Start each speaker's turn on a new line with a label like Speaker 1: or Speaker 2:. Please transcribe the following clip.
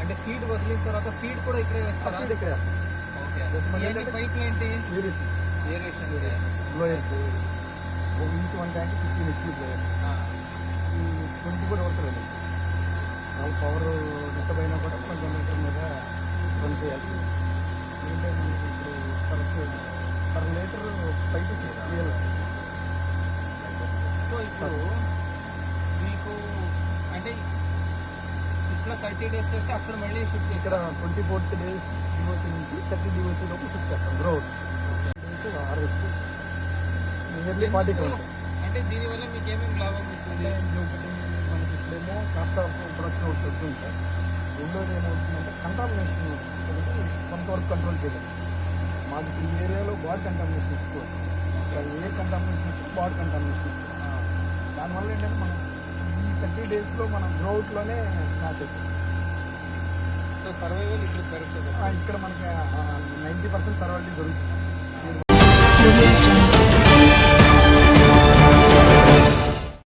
Speaker 1: అంటే సీడ్ వదిలిన తర్వాత ఫీడ్ కూడా ఇక్కడే వేస్తారా?
Speaker 2: ఇక్కడ.
Speaker 1: ఓకే. పైపులు ఏంటి
Speaker 2: ఏరేషన్
Speaker 1: ఏరేషన్
Speaker 2: ఒక inch one tank fifteen HP twenty కూడా పడుతుంది వాళ్ళ పవర్ డిస్టర్బ్ అయినా కూడా మన జనరేటర్ మీద రన్ చేయాలి ఏంటంటే ఇప్పుడు per per litre real
Speaker 1: so ఇప్పుడు మీకు అంటే ఇట్లా థర్టీ డేస్ చేస్తే అక్కడ మళ్ళీ షిఫ్ట్
Speaker 2: ఇక్కడ ట్వంటీ ఫోర్త్ డేస్ డివోసీ నుంచి థర్టీ డివోసీ లోపు షిఫ్ట్ చేస్తాం grow days harvest nearly forty count
Speaker 1: అంటే దీనివల్ల మీకు ఏమేమి లాభం
Speaker 2: ఒకటి మనకి ఇప్పుడేమో ఆఫ్ ప్రొడక్షన్ ఒకటి తగ్గుతుంది సార్ రెండోది ఏమవుతుందంటే కంటామినేషన్ కొంతవరకు కంట్రోల్ చేయలేదు. మాకు ఈ ఏరియాలో బాడీ కంటామినేషన్ ఎక్కువ. ఏ కంటామినేషన్ ఎక్కువ బాడీ కంటామినేషన్ ఎక్కువ. దానివల్ల ఏంటంటే మనం ఈ థర్టీ డేస్లో మనం గ్రోత్లోనే స్మాష్ అవుతుంది
Speaker 1: సో సర్వైవల్ ఇక్కడ
Speaker 2: ఇక్కడ మనకి నైంటీ పర్సెంట్ సర్వైవల్ దొరుకుతుంది